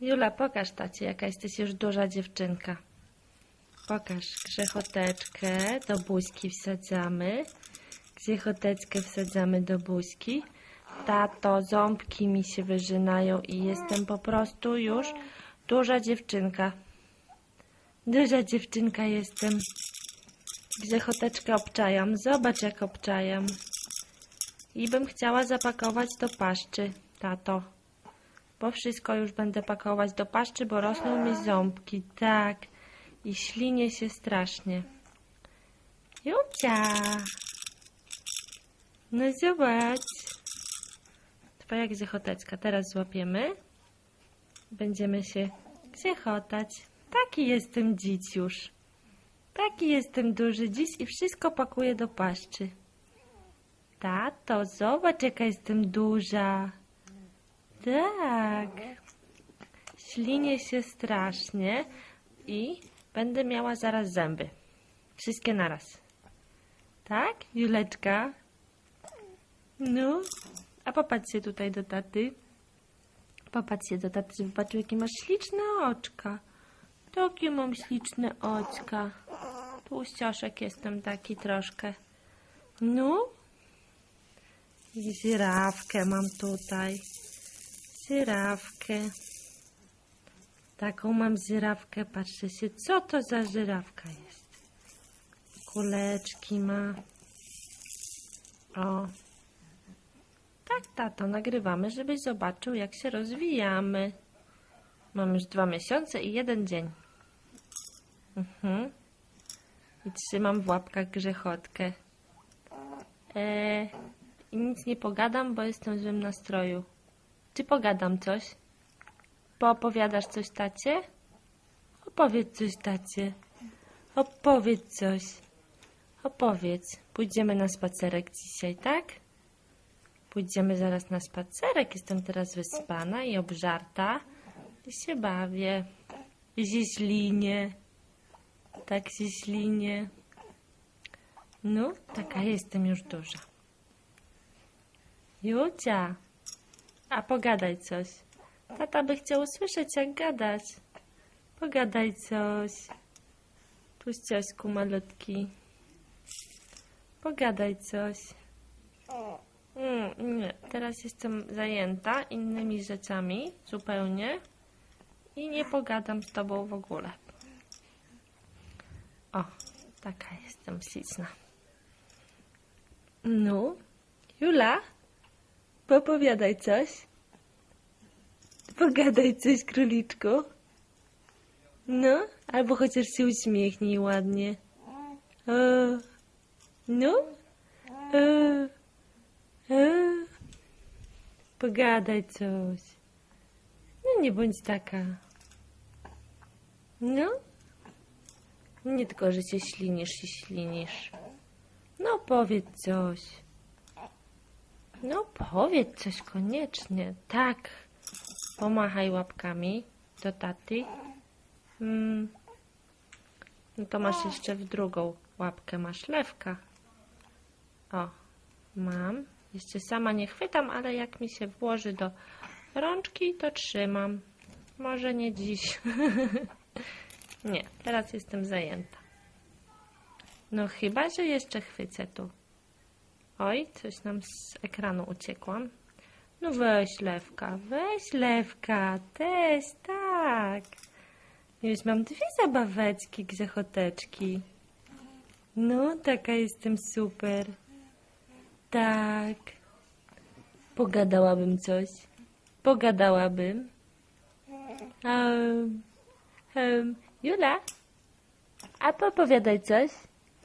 Jula, pokaż tacie, jaka jesteś już duża dziewczynka. Pokaż grzechoteczkę, do buźki wsadzamy. Grzechoteczkę wsadzamy do buźki. Tato, ząbki mi się wyżynają i jestem po prostu już duża dziewczynka. Duża dziewczynka jestem. Grzechoteczkę obczajam. Zobacz, jak obczajam. I bym chciała zapakować do paszczy, tato. Bo wszystko już będę pakować do paszczy, bo rosną mi ząbki. Tak. I ślinie się strasznie. Jucia! No zobacz. Twoja grzechoteczka. Teraz złapiemy. Będziemy się grzechotać. Taki jestem dziś już. Taki jestem duży dziś i wszystko pakuję do paszczy. Tato, zobacz jaka jestem duża. Tak. Ślinię się strasznie i będę miała zaraz zęby. Wszystkie naraz. Tak, Juleczka? No, a popatrzcie tutaj do taty. Popatrzcie do taty, patrzył, jakie masz śliczne oczka. Takie mam śliczne oczka. Tłuścioszek jestem taki troszkę. No. I żyrawkę mam tutaj. Żyrawkę. Taką mam żyrawkę. Patrzcie się, co to za żyrawka jest. Kuleczki ma. O. Tak, tato, nagrywamy, żebyś zobaczył, jak się rozwijamy. Mam już dwa miesiące i jeden dzień. Mhm. I trzymam w łapkach grzechotkę. E, I nic nie pogadam, bo jestem w złym nastroju. Pogadam coś? Poopowiadasz coś tacie? Opowiedz coś tacie. Opowiedz coś. Opowiedz. Pójdziemy na spacerek dzisiaj, tak? Pójdziemy zaraz na spacerek. Jestem teraz wyspana i obżarta. I się bawię. Się ślinię. Tak się ślinię. No, taka jestem już duża. Jucia, a pogadaj coś. Tata by chciał usłyszeć, jak gadać. Pogadaj coś. Puściośku malutki. Pogadaj coś. Mm, nie, teraz jestem zajęta innymi rzeczami zupełnie i nie pogadam z tobą w ogóle. O, taka jestem śliczna. No, Jula, popowiadaj coś. Pogadaj coś, króliczku. No, albo chociaż się uśmiechnij ładnie. O, no, o, o. Pogadaj coś. No, nie bądź taka. No. Nie tylko, że się ślinisz i ślinisz. No powiedz coś. No powiedz coś koniecznie. Tak. Pomachaj łapkami do taty. Mm. No to masz jeszcze w drugą łapkę. Masz lewka. O, mam. Jeszcze sama nie chwytam, ale jak mi się włoży do rączki, to trzymam. Może nie dziś. Nie, teraz jestem zajęta. No chyba, że jeszcze chwycę tu. Oj, coś nam z ekranu uciekłam. No weź lewka, weź lewka, też, tak. Już mam dwie zabaweczki, grzechoteczki. No, taka jestem super. Tak. Pogadałabym coś. Pogadałabym. Um, um, Jula, a poopowiadaj coś,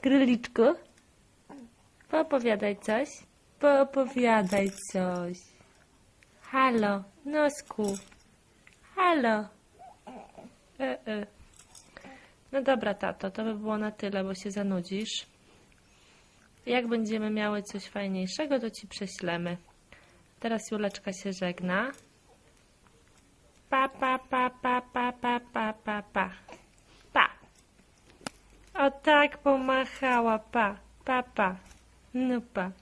króliczku. Poopowiadaj coś. Poopowiadaj coś. Halo, nosku. Halo. E, e. No dobra, tato, to by było na tyle, bo się zanudzisz. Jak będziemy miały coś fajniejszego, to ci prześlemy. Teraz Juleczka się żegna. Pa, pa, pa, pa, pa, pa, pa, pa, pa. Pa. O tak pomachała, pa, pa, pa. ne pas.